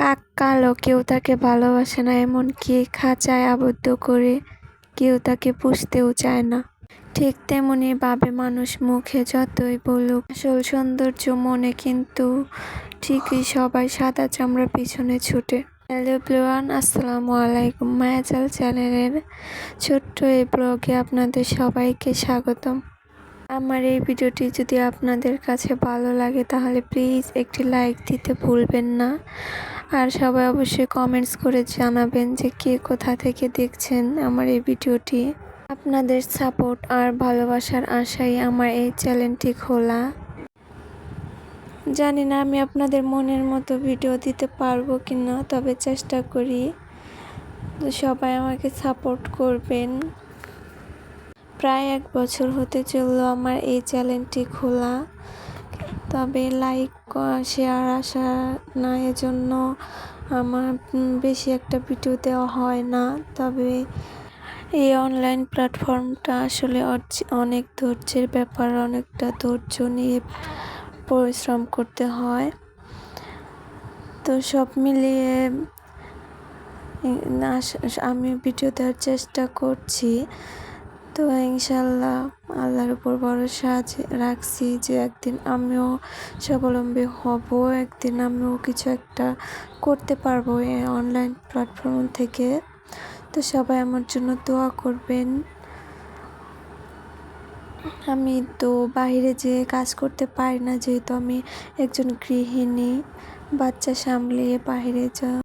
কাক কালো কেউ তাকে ভালোবাসে না এমনকি খাঁচায় আবদ্ধ করে কেউ তাকে পুষতেও চায় না। ঠিক তেমনি ভাবে মানুষ মুখে যতই বলুক, আসল সৌন্দর্য মনে কিন্তু ঠিকই সবাই সাদা চামড়ার পিছনে ছুটে। হ্যালো ব্লুয়ান আসসালামু আলাইকুম। মায়াজাল চ্যানেলের ছোট্ট এই ব্লগে আপনাদের সবাইকে স্বাগতম। আমার এই ভিডিওটি যদি আপনাদের কাছে ভালো লাগে, তাহলে প্লিজ একটি লাইক দিতে ভুলবেন না। আর সবাই অবশ্যই কমেন্টস করে জানাবেন যে কে কোথা থেকে দেখছেন আমার এই ভিডিওটি। আপনাদের সাপোর্ট আর ভালোবাসার আশায় আমার এই চ্যানেলটি খোলা। জানি না আমি আপনাদের মনের মতো ভিডিও দিতে পারব কি না তবে চেষ্টা করি তো সবাই আমাকে সাপোর্ট করবেন। প্রায় এক বছর হতে চলল আমার এই চ্যানেলটি খোলা। তবে লাইক শেয়ার আসা না এজন্য আমার বেশি একটা ভিডিও দেওয়া হয় না। তবে এই অনলাইন প্ল্যাটফর্মটা আসলে অনেক ধৈর্যের ব্যাপার, অনেকটা ধৈর্য নিয়ে পরিশ্রম করতে হয়। তো সব মিলিয়ে আমি ভিডিও দেওয়ার চেষ্টা করছি। তো ইনশাল্লাহ আল্লাহর উপর ভরসা রাখছি যে একদিন আমিও স্বাবলম্বী হব, একদিন আমিও কিছু একটা করতে পারব এই অনলাইন প্ল্যাটফর্ম থেকে। তো সবাই আমার জন্য দোয়া করবেন। আমি তো বাইরে যেয়ে কাজ করতে পারি না, যেহেতু আমি একজন গৃহিণী, বাচ্চা সামলিয়ে বাইরে যা